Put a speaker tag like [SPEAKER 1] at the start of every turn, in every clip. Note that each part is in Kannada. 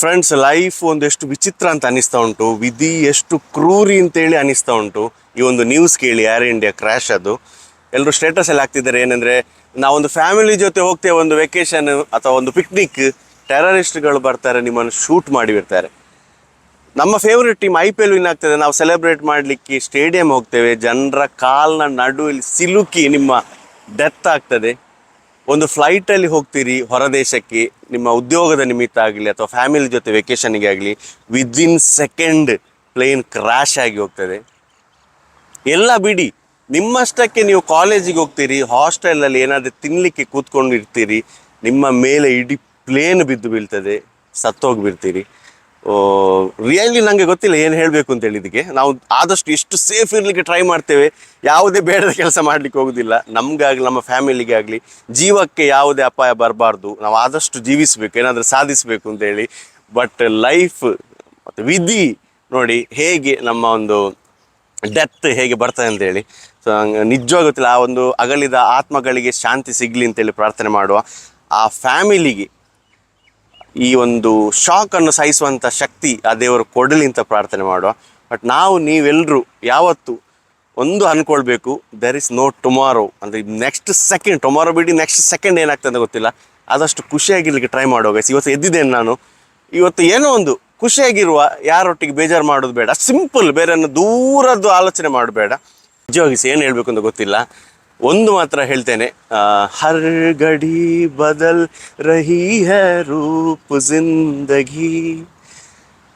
[SPEAKER 1] ಫ್ರೆಂಡ್ಸ್ ಲೈಫ್ ಒಂದೆಷ್ಟು ವಿಚಿತ್ರ ಅಂತ ಅನಿಸ್ತಾ ಉಂಟು. ವಿಧಿ ಎಷ್ಟು ಕ್ರೂರಿ ಅಂತೇಳಿ ಅನಿಸ್ತಾ ಉಂಟು. ಈ ಒಂದು ನ್ಯೂಸ್ ಕೇಳಿ ಏರ್ ಇಂಡಿಯಾ ಕ್ರ್ಯಾಶ್ ಅದು. ಎಲ್ಲರೂ ಸ್ಟೇಟಸ್ ಎಲ್ಲ ಹಾಕ್ತಿದ್ದಾರೆ ಏನಂದ್ರೆ, ನಾವೊಂದು ಫ್ಯಾಮಿಲಿ ಜೊತೆ ಹೋಗ್ತೇವೆ, ಒಂದು ವೆಕೇಶನ್ ಅಥವಾ ಒಂದು ಪಿಕ್ನಿಕ್ ಟೆರರಿಸ್ಟ್ಗಳು ಬರ್ತಾರೆ, ನಿಮ್ಮನ್ನು ಶೂಟ್ ಮಾಡಿಬಿಡ್ತಾರೆ ನಮ್ಮ favourite team I P L win ಆಗ್ತದೆ. ನಾವು ಸೆಲೆಬ್ರೇಟ್ ಮಾಡಲಿಕ್ಕೆ ಸ್ಟೇಡಿಯಂ ಹೋಗ್ತೇವೆ. ಜನರ ಕಾಲ್ನ ನಡುವಲ್ಲಿ ಸಿಲುಕಿ ನಿಮ್ಮ ಡೆತ್ ಆಗ್ತದೆ. ಒಂದು ಫ್ಲೈಟಲ್ಲಿ ಹೋಗ್ತೀರಿ ಹೊರದೇಶಕ್ಕೆ ನಿಮ್ಮ ಉದ್ಯೋಗದ ನಿಮಿತ್ತ ಆಗಲಿ ಅಥವಾ ಫ್ಯಾಮಿಲಿ ಜೊತೆ ವೆಕೇಷನ್ಗೆ ಆಗಲಿ ವಿದಿನ್ ಸೆಕೆಂಡ್ ಪ್ಲೇನ್ ಕ್ರ್ಯಾಶ್ ಆಗಿ ಹೋಗ್ತದೆ. ಎಲ್ಲ ಬಿಡಿ, ನಿಮ್ಮಷ್ಟಕ್ಕೆ ನೀವು ಕಾಲೇಜಿಗೆ ಹೋಗ್ತೀರಿ ಹಾಸ್ಟೆಲಲ್ಲಿ ಏನಾದರೂ ತಿನ್ನಲಿಕ್ಕೆ ಕೂತ್ಕೊಂಡಿರ್ತೀರಿ, ನಿಮ್ಮ ಮೇಲೆ ಇಡೀ ಪ್ಲೇನ್ ಬಿದ್ದು ಬೀಳ್ತದೆ, ಸತ್ತೋಗ್ಬಿಡ್ತೀರಿ. ರಿಯಲಿ ನನಗೆ ಗೊತ್ತಿಲ್ಲ ಏನು ಹೇಳಬೇಕು ಇದಕ್ಕೆ ನಾವು ಆದಷ್ಟು ಎಷ್ಟು ಸೇಫ್ ಇರಲಿಕ್ಕೆ ಟ್ರೈ ಮಾಡ್ತೇವೆ, ಯಾವುದೇ ಬೇಡದ ಕೆಲಸ ಮಾಡಲಿಕ್ಕೆ ಹೋಗೋದಿಲ್ಲ. ನಮಗಾಗಲಿ, ನಮ್ಮ ಫ್ಯಾಮಿಲಿಗೆ ಆಗಲಿ ಜೀವಕ್ಕೆ ಯಾವುದೇ ಅಪಾಯ ಬರಬಾರ್ದು. ನಾವು ಆದಷ್ಟು ಜೀವಿಸಬೇಕು, ಏನಾದರೂ ಸಾಧಿಸಬೇಕು ಅಂತೇಳಿ ಬಟ್ ಲೈಫ್ ಮತ್ತು ವಿಧಿ ನೋಡಿ ಹೇಗೆ ನಮ್ಮ ಒಂದು ಡೆತ್ ಹೇಗೆ ಬರ್ತದೆ ಅಂತೇಳಿ ಸೊ ನಿಜವಾಗ ಗೊತ್ತಿಲ್ಲ, ಆ ಒಂದು ಅಗಲಿದ ಆತ್ಮಗಳಿಗೆ ಶಾಂತಿ ಸಿಗಲಿ ಅಂತೇಳಿ ಪ್ರಾರ್ಥನೆ ಮಾಡುವ ಆ ಫ್ಯಾಮಿಲಿಗೆ ಈ ಒಂದು ಶಾಕ್ ಅನ್ನು ಸಹಿಸುವಂಥ ಶಕ್ತಿ ಆ ದೇವರು ಕೊಡಲಿ ಅಂತ ಪ್ರಾರ್ಥನೆ ಮಾಡುವ. ಬಟ್ ನಾವು ನೀವೆಲ್ಲರೂ ಯಾವತ್ತು ಒಂದು ಅಂದ್ಕೊಳ್ಬೇಕು ದೆರ್ ಇಸ್ ನೋ ಟುಮಾರೋ ಅಂದರೆ ನೆಕ್ಸ್ಟ್ ಸೆಕೆಂಡ್ ಟುಮಾರೋ ಬಿಡಿ ನೆಕ್ಸ್ಟ್ ಸೆಕೆಂಡ್ ಏನಾಗ್ತದೆ ಅಂತ ಗೊತ್ತಿಲ್ಲ. ಆದಷ್ಟು ಖುಷಿಯಾಗಿರ್ಲಿಕ್ಕೆ ಟ್ರೈ ಮಾಡುವ ಗೈಸ್ ಇವತ್ತು ಎದ್ದಿದ್ದೇನೆ ನಾನು. ಇವತ್ತು ಏನೋ ಒಂದು ಖುಷಿಯಾಗಿರುವ, ಯಾರೊಟ್ಟಿಗೆ ಬೇಜಾರು ಮಾಡೋದು ಬೇಡ. ಸಿಂಪಲ್ ಬೇರೆಯನ್ನು ದೂರದ್ದು ಆಲೋಚನೆ ಮಾಡಬೇಡ ನಿಜವಾಗಿ ಏನು ಹೇಳಬೇಕು ಅಂತ ಗೊತ್ತಿಲ್ಲ. ಒಂದು ಮಾತ್ರ ಹೇಳ್ತೇನೆ ಆ, ಹರ್ ಗಡಿ ಬದಲ್ ರಹಿ ಹೈ ರೂಪ್ ಜಿಂದಗಿ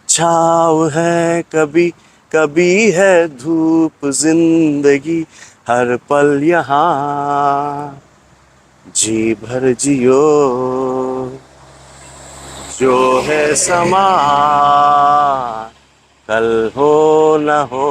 [SPEAKER 1] छाव है कभी कभी है धूप जिंदगी हर पल यहाँ जी भर जियो जो है समा कल हो न हो